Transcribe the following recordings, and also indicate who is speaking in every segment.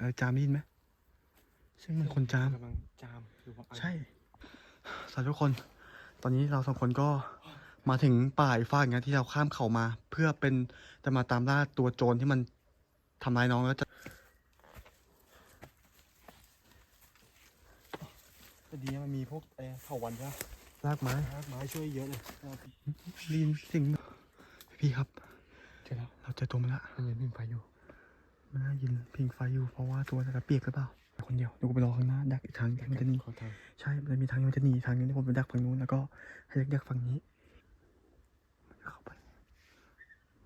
Speaker 1: เออจามได้ยินไหมเสียงเหมันคนจาม
Speaker 2: กำลังจามคือผมไอ
Speaker 1: ใช่สวัสดีทุกคน ตอนนี้เราสองคนก็มาถึงป่าอีกฝั่งนะที่เราข้ามเขามา เพื่อเป็นจะมาตามล่าตัวโจรที่มันทำร้ายน้องแล้วจะจะดีนะมันมีพวกเออเถาวันใช่ไหมรากไม้
Speaker 2: รากไม้ช่วยเยอะเลย
Speaker 1: ไดีนสิ่งพี่ครับ
Speaker 2: เจอแล้ว
Speaker 1: เราเจอตัวมันละ
Speaker 2: มันยังมีไฟอยู่
Speaker 1: มันน่ายินพิงไฟอยู่เพราะว่าตัวจะเปียกหรือเปล่าคนเดียวเดี๋ยวกูไปรอข้างหน้าดักอีกทางที่มันจะหนี
Speaker 2: ขอทาง
Speaker 1: ใช่มันจะมีทางที่มันจะหนีทางนี้ที่ผมไปดักฝั่งนู้นแล้วก็ให้เด็กๆฝั่งนี้มันจะเข้าไป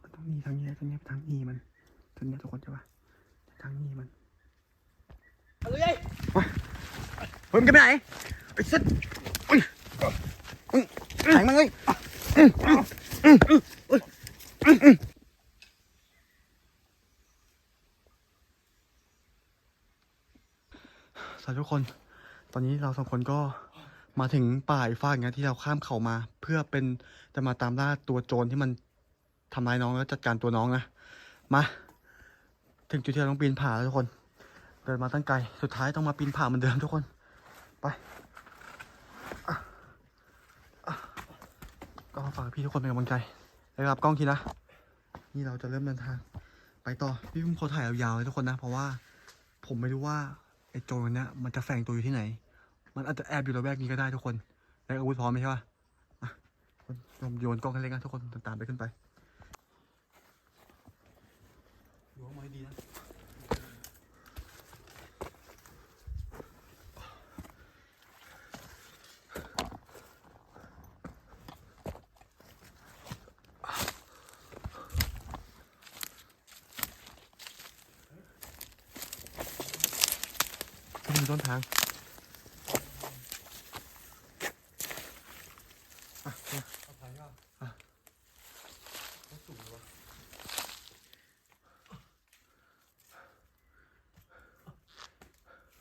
Speaker 1: มันต้องหนีทางนี้ทางนี้เป็นทางหนีมันทางนี้ทุกคนใช่ปะทางหนีมัน
Speaker 2: เอาเลย
Speaker 1: เฮ้ยมันจะไปไหนไอ้สัสอุ้ยอุ้ยแทงมันเลย สวัสดีทุกคน ตอนนี้เราสองคนก็มาถึงป่าอีกฝั่งนะที่เราข้ามเขามา เพื่อเป็นจะมาตามล่าตัวโจรที่มันทำร้ายน้องแล้วจัดการตัวน้องนะมาถึงจุดที่เราต้องปีนผาแล้วทุกคน เดินมาตั้งไกลสุดท้ายต้องมาปีนผาเหมือนเดิมทุกคนไปก็ฝากพี่ทุกคนเป็นกำลังใจแล้วรับกล้องทีนะ นี่เราจะเริ่มเดินทาง ไปต่อพี่ผมขอถ่ายยาวๆเลยทุกคนนะ เพราะว่าผมไม่รู้ว่า ไอ้โจรคนเนี้ยมันจะแฝงตัวอยู่ที่ไหน มันอาจจะแอบอยู่ระแวกนี้ก็ได้ทุกคนแล้วอาวุธพร้อมไหมใช่ปะอะผมโยนกล้องให้เล็กนะทุกคนตามไปขึ้นไปดูห้องไม้ดีนะ ก็มีต้นทาง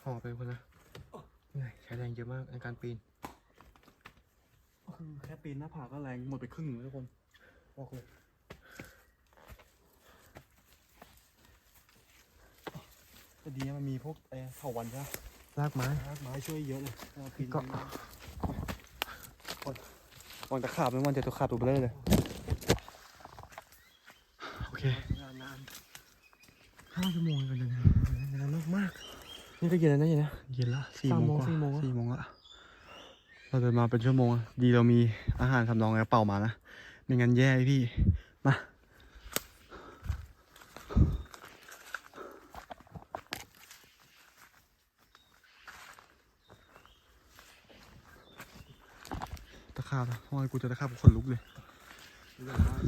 Speaker 1: ห่อไปคนละเหนื่อยใช้แรงเยอะมากในการปีน คือแค่ปีนหน้าผาก็แรงหมดไปครึ่งหนึงแล้วทุกคนบอกเลยจะดีนะมันมีพวกเออเถาวันใช่ไหม รากไม้
Speaker 2: รากไม้ช่วยเยอะเลยเราปีน
Speaker 1: ก็วางตะขาบไม่วันจะตะขาบตัวเบลอเลย โอเค
Speaker 2: นานนาน
Speaker 1: ห้าชั่วโมงไปเลย
Speaker 2: นานมาก
Speaker 1: นี่ก็เย็นแล้วนะเย็นนะเย็นละสี่
Speaker 2: สาม
Speaker 1: โมง
Speaker 2: โมง
Speaker 1: กว่า
Speaker 2: สี่โมงอะ
Speaker 1: สี่โมงละเราเดินมาเป็นชั่วโมงอะดีเรามีอาหารสำรองในกระเป๋ามานะ ไม่งั้นแย่พี่ มาตะขาบอะทำไม กูเจะตะขาบขนลุกเลย
Speaker 2: เรื่องมาก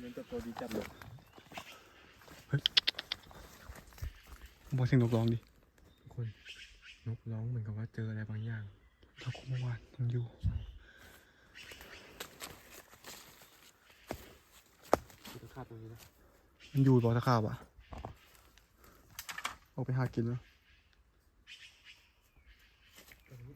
Speaker 2: เป็นตัวโตดีจัดเลย
Speaker 1: บอกเสียงนกร้องดิ
Speaker 2: ทุกคนนกร้องเหมือนกับว่าเจออะไรบางอย่าง
Speaker 1: เราคุเมื่อวานยังอยู่
Speaker 2: คือตะขาบตรงนี้นะ
Speaker 1: มันอยู่บอกตะขาบอะออกไปหากินแล้ว
Speaker 2: ตรงนี้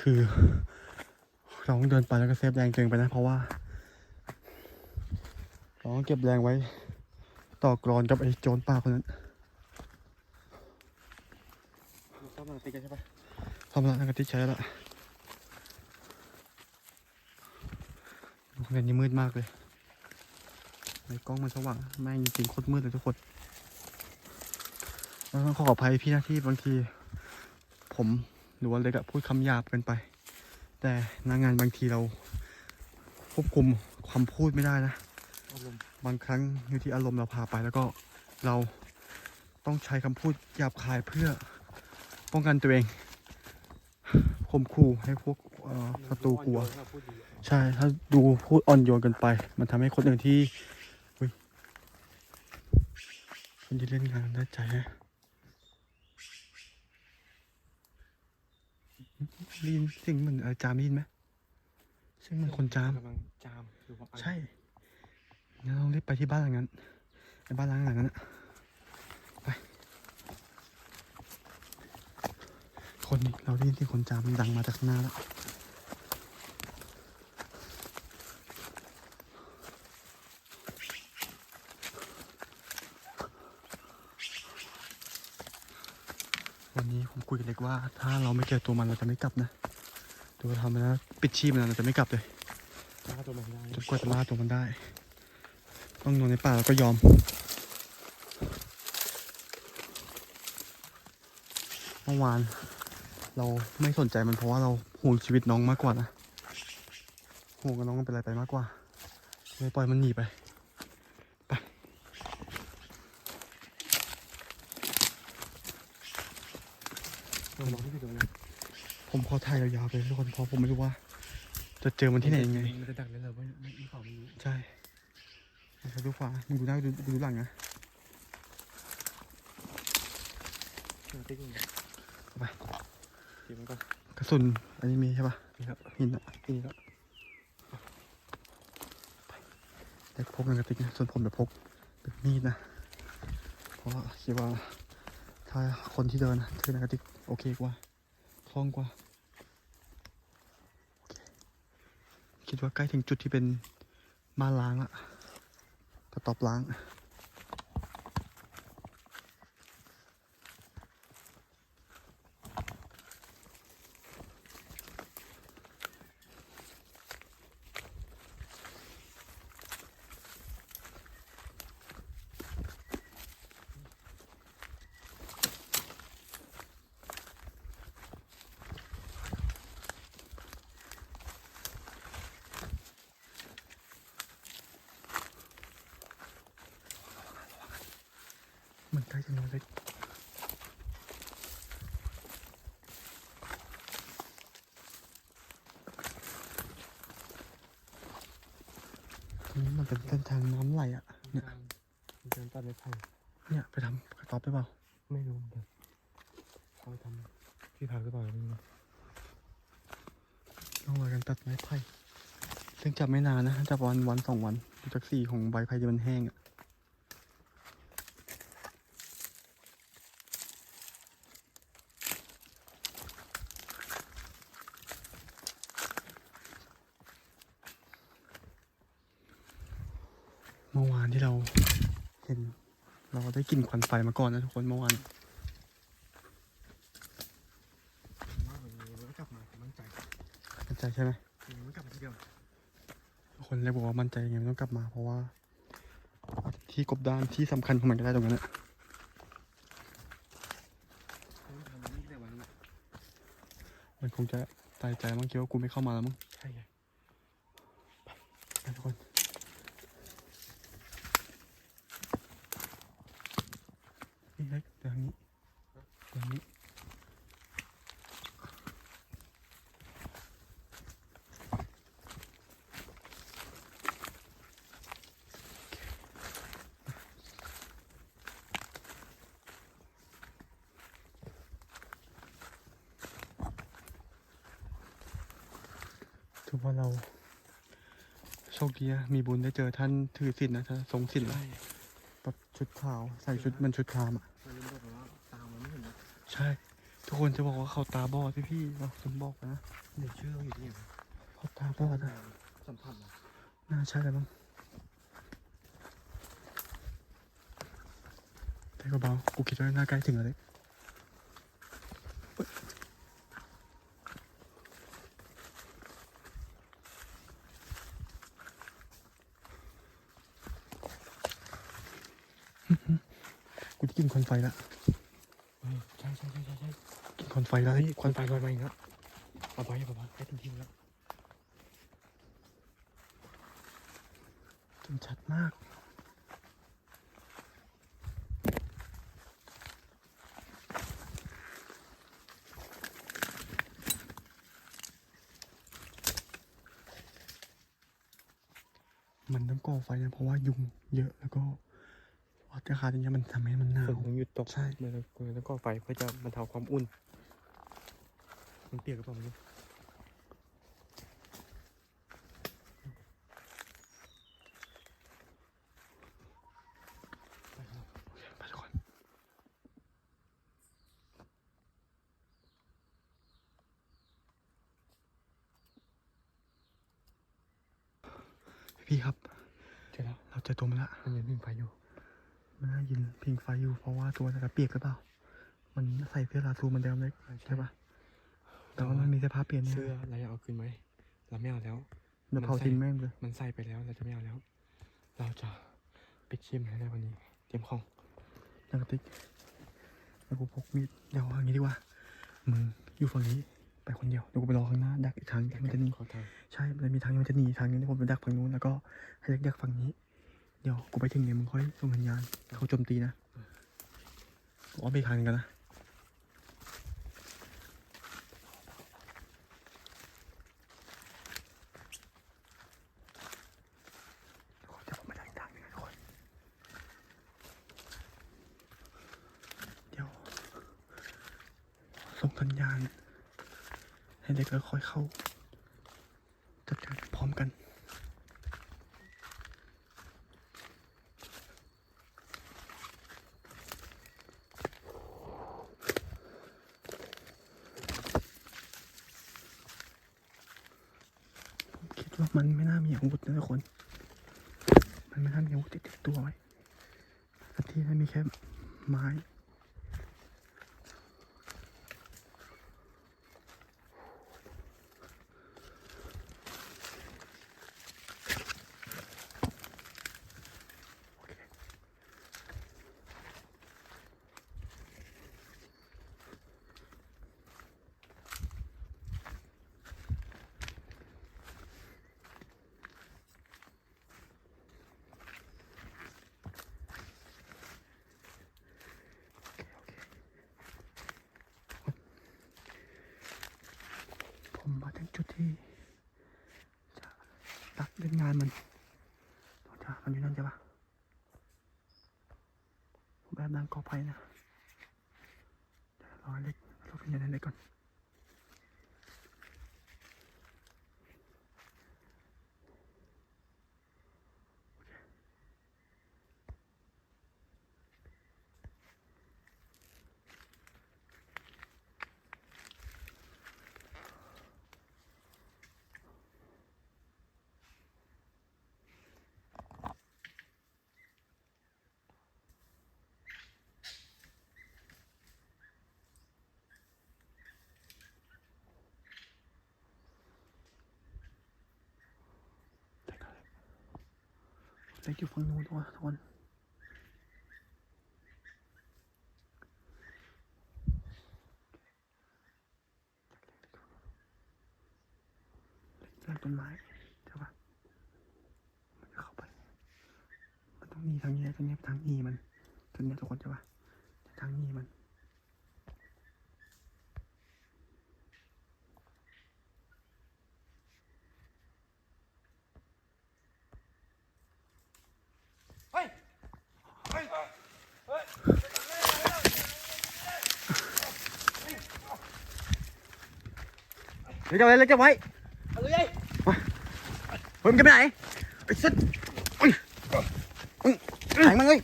Speaker 1: คือเราต้องเดิน ไปแล้วก็เซฟแรงตัวเองไปนะ เพราะว่าเราต้องเก็บแรงไว้ ต่อกรอนกับไอ้โจรป่าคนนั้น
Speaker 2: เราเข้ามาติดกันใช่ปะ
Speaker 1: ทำละนักติใช้ละโรงเรนนี้มืดมากเลยในกล้องมันสว่างแม่งจริงโคตรมืดเลยทุกคนแล้วต้องขออภัยพี่นะที่บางที ผมหรือว่าเล็กอะพูดคำหยาบเกินไป แต่นางานบางทีเราควบคุมความพูดไม่ได้นะ บางครั้งอยู่ที่อารมณ์เราพาไปแล้วก็เราต้องใช้คำพูดหยาบคายเพื่อป้องกันตัวเองข่มขู่ให้พวกศัตรูกลัว ใช่ถ้าดูพูดอ่อนโยนกันไป มันทำให้คนอื่นที่คนที่เล่นงานได้ใจฮะ ได้ยินเสียงเหมือนอาจารย์ได้ยินไหมซึ่งมันคนจาม
Speaker 2: กำลังจามหรือว่าอะไร
Speaker 1: ใช่งั้นเรารีบไปที่บ้านหลังนั้นไอ้บ้านหลังหลังนั้นอะไป คนนี้เราได้ยินเสียงคนจามมันดังมาจากข้างหน้าแล้ว วันนี้ผมคุยกับเล็กว่า ถ้าเราไม่เจอตัวมันเราจะไม่กลับนะตัวทำไปแล้วปิดชีพมันเราจะไม่กลับเลย
Speaker 2: ล่าตัวมันได้
Speaker 1: จนกว่าจะล่าตัวมันได้ ต้องนอนในป่าแล้วก็ยอมเมื่อวาน เราไม่สนใจมันเพราะว่าเราห่วงชีวิตน้องมากกว่านะห่วงกับน้องมันเป็นอะไรไปมากกว่าเลยปล่อยมันหนีไป
Speaker 2: เรามองที่อยู่ตรงนั้น
Speaker 1: ผมขอถ่ายยาวๆไปทุกคนเพราะผมไม่รู้ว่า จะเจอมันที่ไหนยังไง
Speaker 2: มันจะดักเลยเหรอว่าไม่ไม่เขาไม่รู้
Speaker 1: ใช่ใช่ดูขวามึงดูหน้าดูดูหลังนะ
Speaker 2: เออติ๊กมัน
Speaker 1: ไป
Speaker 2: เดี๋ยวมันก็
Speaker 1: กระสุนอันนี้มีใช่ปะ
Speaker 2: นี่ครับ
Speaker 1: หินอะ
Speaker 2: นี่ครับ
Speaker 1: เด็กพกหนังกระติกนะส่วนผมจะพกเป็นมีดนะ เพราะว่าคิดว่าถ้าคนที่เดินนะถือหนังกระติก โอเคกว่าคล่องกว่า คิดว่าใกล้ถึงจุดที่เป็นมานล้างละกระตอบล้าง มันใกล้จะนอนเล็กตรงนี้มันเป็นเส้นทางน้ำไหลอะเนี่ย
Speaker 2: มันจะตัดไม้ไผ่
Speaker 1: เนี่ยไปทำกระต๊อบได้เปล่า
Speaker 2: ไม่รู้เหมือนกันเขาไปทำที่พักหรือเปล่าไม่รู้นะ
Speaker 1: ต้องรอกันตัดไม้ไผ่ซึ่งจับไม่นานนะจับวันวันสองวันดูจากสีของใบไผ่ที่มันแห้งอะ เมื่อวานที่เราเห็น เรา ได้กลิ่นควันไฟมาก่อนนะทุกคนเมื่อวาน
Speaker 2: ผมว่าวันนี้มันก็กลับมาผมมั่นใจ
Speaker 1: มั่นใจใช่ไหม
Speaker 2: มันไม่กลับมาที่เดิม
Speaker 1: ทุกคนเลยบอกว่ามั่นใจยังไงมันต้องกลับมาเพราะว่า ที่กบดานที่สำคัญของมันก็ได้ตรงนั้นนะ
Speaker 2: เขาทำนี่แต่วันนั้น
Speaker 1: มันคงจะตายใจมั้งคิดว่ากูไม่เข้ามาแล้วมั้ง
Speaker 2: ใช่ไง
Speaker 1: ไปทุกคนนี่เล็กเดี๋ยวทางนี้เดี๋ยวทางนี้ ถือว่าเราโชคดีนะมีบุญได้เจอท่านถือศีลนะท่านทรงศีลนะ
Speaker 2: ใช่
Speaker 1: แบบชุดขาวใส่ชุดมันชุดพรามอะ
Speaker 2: มันเลยบอกว่าตามมันไม่เห็นนะ
Speaker 1: ใช่ ทุกคนจะบอกว่าเขาตาบอดพี่พี่ๆเราผมบอกนะ
Speaker 2: เดี๋ยวชื่อเราอยู่ที่ไหน
Speaker 1: เขาตาบอดอะ
Speaker 2: สัมผัสเหรอ
Speaker 1: น่าใช่แล้วมั้งแต่ก็เบากูคิดว่าน่าใกล้ถึงแล้วเลย กูจะกินควันไฟละ
Speaker 2: เออใช่ใช่ใช่ใช่ใช่
Speaker 1: กินควันไฟแล้ว
Speaker 2: เฮ้ย
Speaker 1: เฮ้ย
Speaker 2: ควันไฟควันไฟอีกแล้วเอาไปเอาไปให้ถึงทีมแล้ว
Speaker 1: จนชัดมากมันต้องก่อไฟนะเพราะว่ายุงเยอะแล้วก็ จะขาดจริงเงี้มันทำให้มันหนาว
Speaker 2: ฝนมันหยุดตก
Speaker 1: ใช่
Speaker 2: แล้วก็ไฟเพื่อจะบรรเทาความอุ่น มันเปียกหรือเปล่าไม่รู้น
Speaker 1: พี่ครับ
Speaker 2: เจอแล้ว
Speaker 1: เราเจอตัวมันละ
Speaker 2: มันยังวิ่ไฟอยู่
Speaker 1: มันน่ายินพิงไฟอยู่เพราะว่าตัวมันจะเปียกหรือเปล่า มันใส่เสื้อลาซูเหมันเดิมเลยใช่ปะแต่ว่ามันมีเสื้อผ้าเปลี่ยนเนี่ย
Speaker 2: เสื้อเราอยากเอาคืนไหมเราไม่เอาแล้ว
Speaker 1: เดี๋ยวเผาทิ้งแม่งเลย
Speaker 2: มันใส่ไปแล้วเราจะไม่เอาแล้ว เราจะไปชิมให้ได้วันนี้ เตรียมของ
Speaker 1: หนังกระติกแล้วกูพกมีดเดี๋ยวเอางี้ดีกว่ามึงอยู่ฝั่งนี้ไปคนเดียวเดี๋ยวกูไปรอข้างหน้าดักอีกทางที่มันจะหนี
Speaker 2: ขอทาง
Speaker 1: ใช่มันมีทางที่มันจะหนีทางนึงที่ผมไปดักฝั่งนู้นแล้วก็ให้เล็กดักฝั่งนี้ เดี๋ยวกูไปถึงเนี่ยมึงค่อยส่งสัญญาณเขาโจมตีนะกูอ้อมไปอีกทางนึงกันนะเดี๋ยวผมไปทางกทางหนึงนะทุกคนเดี๋ยวส่งสัญญาณ ให้เด็กแล้วค่อยเข้า จัดการพร้อมกัน ผ มันไม่น่ามีอาวุธนะทุกคน มันไม่น่ามีอาวุธติดติดตัวไว้แต่ที่นั่นมีแค่ไม้มาถึงจุดที่จะตัดเล่น งานมันจ้ามันอยู่นั่นใช่ปะแบบดังกอไผ่นะเดี๋ยวรอเล็กรอเป็นยันเล็กก่อนเล็กเอาเล็ก เป็กอยู่ฝั่งนู้นด้วยทุกคนเล็กต้นไม้ใช่ปะมันจะเข้าไป มันต้องหนีทางนี้ทางนี้ทางหนีมันทางนี้ทุกคนใช่ปะทางหนีมัน จะไว้เล็กจะไว้มาเฮ้ยมึงจะไปไหนไอ้สัตว์อุ้ยอุ้ยแข็งมันเลย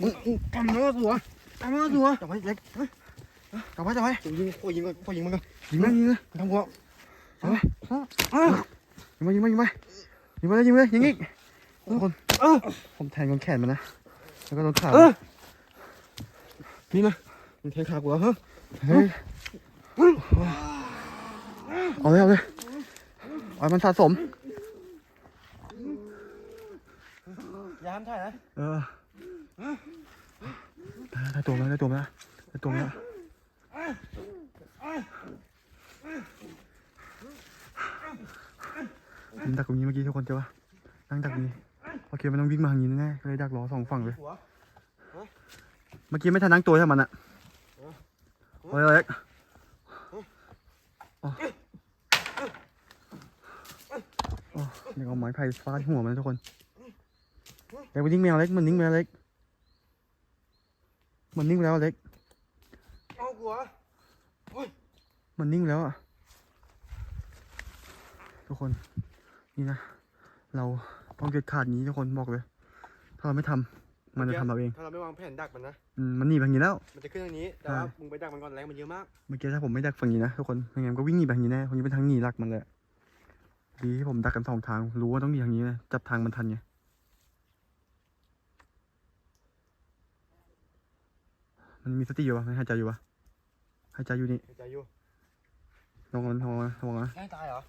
Speaker 1: มึงกำเนื้อสัวกำเนื้อสัวจับไว้เล็กจับไว้จับไว้
Speaker 2: ยิงพอยิงก่อนพอยิงมันก่อน
Speaker 1: ยิงเลยยิงเลย
Speaker 2: ทำหัว
Speaker 1: จับไว้ยิงไปยิงไปยิงไปยิงไปเลยยิงไปยิงอีกทุกคนผมแทงโดนแขนมันนะแล้วก็โดนขา
Speaker 2: นี่นะ มันแทงขากูแล้วฮะ
Speaker 1: เฮ้ยเอาเลยเอาเลยเอามันสะสม
Speaker 2: ยามถ่ายนะ
Speaker 1: เออได้ได้ตัวมาได้ตัวมาได้ตัวมาผมดักตรงนี้เมื่อกี้ทุกคนเจอปะนั่งดักตรงนี้โอเคมันต้องวิ่งมาทางนี้แน่ๆก็เลยดักรอสองฝั่งเลย
Speaker 2: หัว
Speaker 1: เมื่อกี้ไม่ทันนั่งตัวใช่มันอะโอ้ย เล็กโอ้โอ้เดี๋ยวเอาไม้ไผ่ฟาดหัวมันนะทุกคนเล็กมันนิ่งไปแล้วเล็กมันนิ่งไปแล้วเล็ก มันนิ่งไปแล้วเล็ก
Speaker 2: เอาหัว
Speaker 1: มันนิ่งแล้วอะทุกคนนี่นะ เราต้องเด็ดขาดนี้ทุกคนบอกเลย ถ้าเราไม่ทำ มันจะทำเราเอง
Speaker 2: ถ้าเราไม่วางแผนดักมันนะ
Speaker 1: อืมมันหนีแบบนี้แล้ว
Speaker 2: มันจะขึ้นทางนี้ แต่
Speaker 1: ใช่
Speaker 2: ว่ามึงไปดักมันก่อนแรงมันเยอะมาก
Speaker 1: เมื่อกี้ถ้าผมไม่ดักฝั่งนี้นะทุกคนไม่งั้นมันก็วิ่งหนีแบบนี้แน่คนนี้เป็นทางหนีหลักมันเลยดีที่ผมดักกันสองทาง รู้ว่าต้องหนีทางนี้นะจับทางมันทันไงมันมีสติอยู่ปะมันหายใจอยู่ปะหายใจอยู่นี่
Speaker 2: หายใจอยู่
Speaker 1: ลงมันลงมันลงมัน
Speaker 2: แค่ตายเหรอ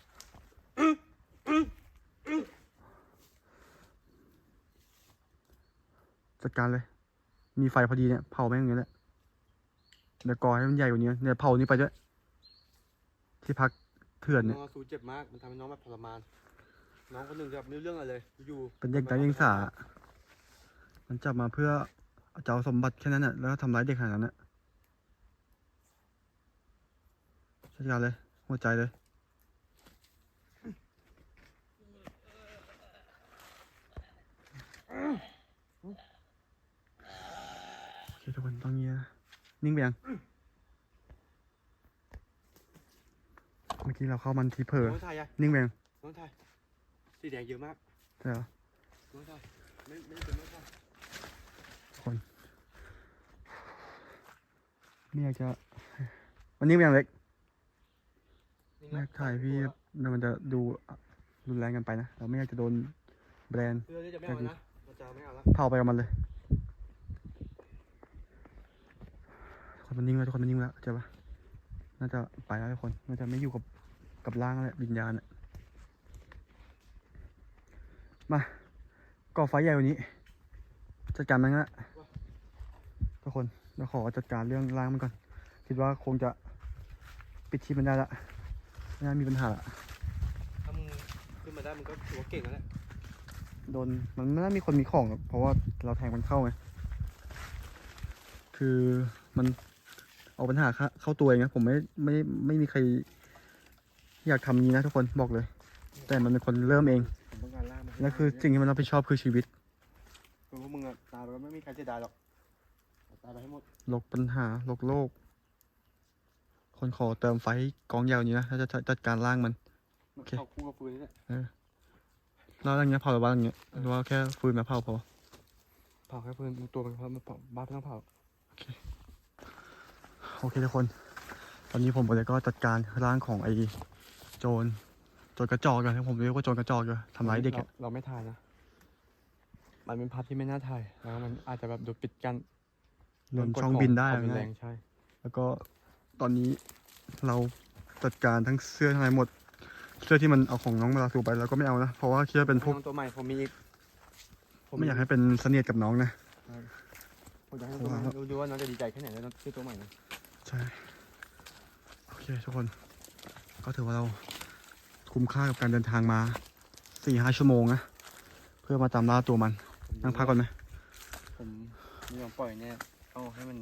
Speaker 1: จัดการเลย มีไฟพอดีเนี่ยเผาแม่งอย่างนี้แหละเดี๋ยวก่อให้มันใหญ่กว่านี้นะเนี่ยเผานี้ไปด้วย ที่พักเถื่อน
Speaker 2: น้
Speaker 1: เนี่ย
Speaker 2: องสูเจ็บมาก มันทำให้น้องแบบทรมาน น้องคนหนึ่งจะแบบไม่รู้เรื่องอะไรเลย อยู่
Speaker 1: เป็นเด็กไร้เดียงสา มันจับมาเพื่อจะเอาสมบัติแค่นั้นน่ะ แล้วก็ทำร้ายเด็กขนาดนั้นน่ะจัดการเลย หัวใจเลย โอเค ทุกคนต้องเงียบนะนิ่งไปยัง เมื่อกี้เราเข้ามันทีเผลอ
Speaker 2: น้องไทยอะ
Speaker 1: นิ่งไปยัง
Speaker 2: น้องไทยสีแดงเยอะมาก
Speaker 1: ใช่เหรอ
Speaker 2: น้องไทยไม่ไม่ได้เป็นน้องไทย
Speaker 1: ไม่อยากจะวันนี้เป็นอย่างเล็ก
Speaker 2: นี่
Speaker 1: ไม่
Speaker 2: นะ
Speaker 1: อยากถ่ายพี่เดี๋ยวมันจะดูรุนแรงกันไปนะ เราไม่อยากจะโดนแบรนด์
Speaker 2: เพื่อที่จะไม่เอานะเราจะไม่เอาละ
Speaker 1: เผาไปกับมันเลยทุก คนมันนิ่งแล้วทุกคนมันนิ่งแล้วเจอปะน่าจะไปแล้วทุกคน น่าจะไม่อยู่กับกับร่างแล้วแหละวิญญาณอะมาก่อไฟใหญ่กวันนี้ จัดการมันละทุกคนเราขอจัดการเรื่องร่างมันก่อน คิดว่าคงจะปิดชีพมันได้ละไม่น่ามีปัญหาละ
Speaker 2: ถ้ามึงขึ้นมาได้มึงก็ถือว่าเก่งแล้วแหละ
Speaker 1: โดนมันไม่น่ามีคนมีของหรอกเพราะว่าเราแทงมันเข้าไงคือมัน เอาปัญหาเข้าเข้าตัวเองนะผมไม่ไม่ไม่มีใคร อยากทำอย่างนี้นะทุกคนบอกเลย แต่มันเป็นคนเริ่มเอง
Speaker 2: ผมต้องการล่ามันให้
Speaker 1: แล้วคือ
Speaker 2: ได้
Speaker 1: สิ่งที่มันรับผิดชอบคือชีวิต
Speaker 2: คือพวกมึงอะตายไปก็ไม่มีใครเสียดายหรอกเอาตายไปให้หมด
Speaker 1: โลกปัญหาโลกโลก คนขอเติมไฟกองยาวนี้นะถ้าจะจัดการร่างมันโอเค
Speaker 2: เข้าคู่กับฟืนนี่แหละ
Speaker 1: แล้วอะไรเงี้ยเผาหรือว่าอะไรเงี้ยหรือว่าแค่ฟืนมาเผาพอ
Speaker 2: เผาแค่ฟืนตัวมันเผามันเผาบ้าไม่ต้องเผา
Speaker 1: โอเค ทุกคน ตอนนี้ผมก็เลยก็จัดการร่างของไอ้โจรโจรกระจอกกันผมเรียกว่าโจรกระจอกเลยทำร้ายเด็ก
Speaker 2: เรา
Speaker 1: อะ
Speaker 2: เราไม่ถ่ายนะ มันเป็นภาพที่ไม่น่าถ่ายแล้วมันอาจจะแบบดูปิดกัน
Speaker 1: โดนช่องบินได้
Speaker 2: ความรุน
Speaker 1: นะ
Speaker 2: แรงใช่
Speaker 1: แล้วก็ตอนนี้เราจัดการทั้งเสื้อทั้งอะไรหมด เสื้อที่มันเอาของน้องมาลาสูไปเราก็ไม่เอานะ เพราะว่าคิดว่าเป็นพวก
Speaker 2: น้องตัวใหม่ผมมีอีก
Speaker 1: ไม่อยากให้เป็นเสนียดกับน้องนะ
Speaker 2: ผมอยากให้ตัวใหม่
Speaker 1: เพราะว่า
Speaker 2: ดูดูว่าน้องจะดีใจแค่ไหนแล้วน้องซื้อตัวใหม่นะ
Speaker 1: ใช่ โอเคทุกคน ก็ถือว่าเราคุ้มค่ากับการเดินทางมาสี่ห้าชั่วโมงนะ เพื่อมาตามล่าตัวมัน นั่งพักก่อนไหม
Speaker 2: ผมไม่ยอมปล่อยเนี่ย เอาให้มัน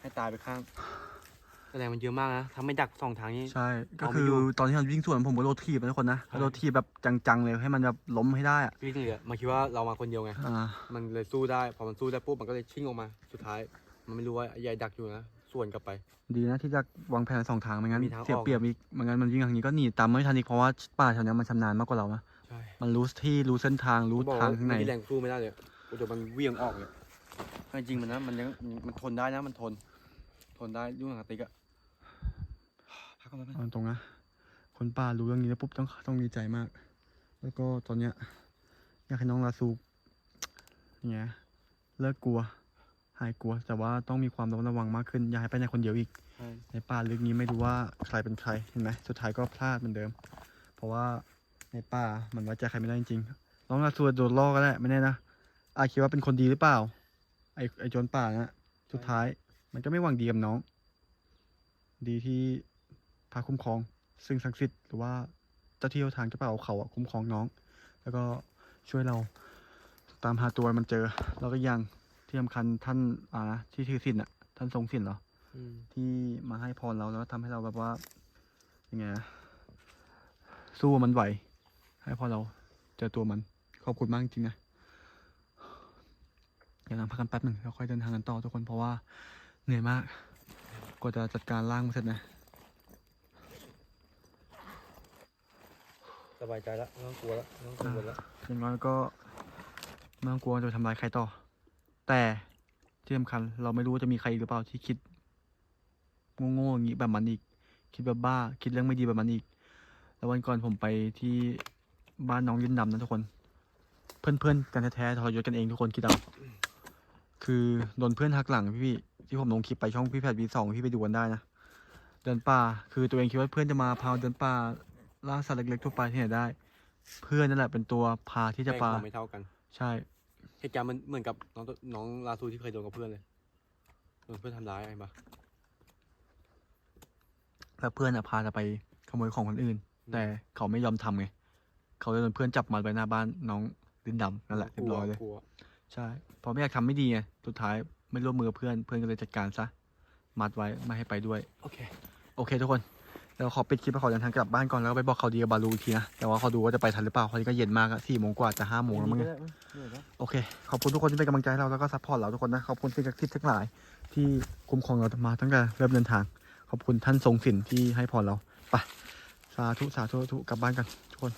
Speaker 2: ให้ตายไปข้างแรงมันเยอะมากนะถ้าไม่ดักสองทางนี้
Speaker 1: ใช่ ก็
Speaker 2: เอาไม่
Speaker 1: คือ
Speaker 2: อยู่
Speaker 1: ตอนที่มันวิ่งสวนผมก็โดนถีบนะทุกคนนะ
Speaker 2: ใช่
Speaker 1: โดนถีบแบบจังๆเลยให้มันแบบล้มให้ได้อะ
Speaker 2: วิ่งเหลือมันคิดว่าเรามาคนเดียวไง
Speaker 1: อ่า
Speaker 2: มันเลยสู้ได้ พอมันสู้ได้ปุ๊บมันก็เลยชิ่งออกมา สุดท้าย มันไม่รู้ว่าใหญ่ดักอยู่นะ ส่วนกลับไป
Speaker 1: ดีนะที่จะวางแผนสองทางไม่งั้น
Speaker 2: มีทางออก
Speaker 1: เสียเปรียบอีกไม่งั้นมันวิ่งทางนี้ก็หนีตามไม่ทันอีกเพราะว่าป่าแถวเนี้ยมันชำนาญมากกว่าเรานะ
Speaker 2: ใช่
Speaker 1: มันรู้ที่รู้เส้นทางรู้
Speaker 2: บอก
Speaker 1: ทาง
Speaker 2: ว่า
Speaker 1: ข้างใน
Speaker 2: ไม่มีแรงสู้ไม่ได้เลยเดี๋ยวมันเวี่ยงออกเลยแต่จริงๆมันนะมันยังมันทนได้นะมันทน ทนได้ยุ่งหางติ๊กอะพักก่อนแป๊บนึง
Speaker 1: เอาตรงนะคนป่ารู้เรื่องนี้แล้วปุ๊บต้องต้องดีใจมาก แล้วก็ตอนเนี้ยอยากให้น้องลาซูอย่างเงี้ยเลิกกลัว หายกลัว แต่ว่าต้องมีความระมัดระวังมากขึ้น อย่าให้ไปในคนเดียวอีก
Speaker 2: ใช่
Speaker 1: ในป่าลึกนี้ไม่รู้ว่าใครเป็นใครเห็นไหมสุดท้ายก็พลาดเหมือนเดิม เพราะว่าในป่ามันไว้ใจใครไม่ได้จริงๆน้องลาซูโดนล่อก็ได้ไม่แน่นะอาจคิดว่าเป็นคนดีหรือเปล่า ไอไอโจรป่านะสุดท้ายมันก็ไม่หวังดีกับน้อง ดีที่พาคุ้มครอง ซึ่งศักดิ์สิทธิ์หรือว่าเจ้าที่เจ้าทางเจ้าป่าเขาอะคุ้มครองน้อง แล้วก็ช่วยเราตามหาตัวมันเจอ แล้วก็ยัง ที่สำคัญท่านอ่านะที่ถือศีลอะ ท่านทรงศีลเหรอ
Speaker 2: อืม
Speaker 1: ที่มาให้พรเราแล้วก็ทำให้เราแบบว่ายังไงนะสู้กับมันไหว ให้พอเราเจอตัวมัน ขอบคุณมากจริงๆนะเดี๋ยวเราพักกันแป๊บหนึ่งแล้วค่อยเดินทางกันต่อทุกคนเพราะว่าเหนื่อยมากกว่าจะจัดการร่างมันเสร็จนะ
Speaker 2: สบายใจแล้วไม่ต้องกลัวแล้วไม่ต้องกังวลแล้ว
Speaker 1: อย่างน้อยก็ไม่ต้องกลัวจะไปทำลายใครต่อ แต่ที่สำคัญเราไม่รู้ว่าจะมีใครอีกหรือเปล่าที่คิดโง่ๆอย่างนี้แบบมันอีก คิดแบบบ้า คิดเรื่องไม่ดีแบบมันอีก แล้ววันก่อนผมไปที่บ้านน้องยินดำนะทุกคน เพื่อนๆกันแท้ๆทรยศกันเองทุกคนคิดเอาคือโดนเพื่อนหักหลังพี่ๆที่ผมลงคลิปไปช่องพี่แพทวีสองพี่ไปดูกันได้นะเดินป่า คือตัวเองคิดว่าเพื่อนจะมาพาเดินป่าล่าสัตว์เล็กๆทั่วไปที่ไหนได้ เพื่อนนั่นแหละเป็นตัวพาที่จะ
Speaker 2: แม่ง
Speaker 1: พา
Speaker 2: ของไม่เท่ากัน
Speaker 1: ใช่
Speaker 2: เหตุการณ์มันเหมือนกับน้องตัวน้องลาซูที่เคยโดนกับเพื่อนเลยโดนเพื่อนทำร้ายไอ้ปะ
Speaker 1: แล้วเพื่อนอะพาจะไปขโมยของคนอื่น แต่เขาไม่ยอมทำไง เขาเลยโดนเพื่อนจับมาไว้หน้าบ้านน้องดินดำนั่นแหละเรียบร้อยเลย
Speaker 2: กลัว
Speaker 1: ใช่เพราะไม่อยากทำไม่ดีไง สุดท้ายไม่ร่วมมือกับเพื่อน เพื่อนก็เลยจัดการซะ มัดไว้ไม่ให้ไปด้วย
Speaker 2: โอเค
Speaker 1: โอเคทุกคน เดี๋ยวขอปิดคลิปไปขอเดินทางกลับบ้านก่อนแล้วก็ไปบอกเขาดีกับบาลูอีกทีนะแต่ว่าเขาดูว่าจะไปทันหรือเปล่าเพราะนี่ก็เย็นมากอะสี่โมงกว่าจะห้าโมงแล้วมั้งเนี่ยโอเค ขอบคุณทุกคนที่เป็นกำลังใจให้เราแล้วก็ซัพพอร์ตเราทุกคนนะขอบคุณสิ่งศักดิ์สิทธิ์ทั้งหลาย ที่คุ้มครองเรามาตั้งแต่เริ่มเดินทาง ขอบคุณท่านทรงศิลป์ที่ให้พรเราไปสาธุสาธุสาธุกลับบ้านกันทุกคน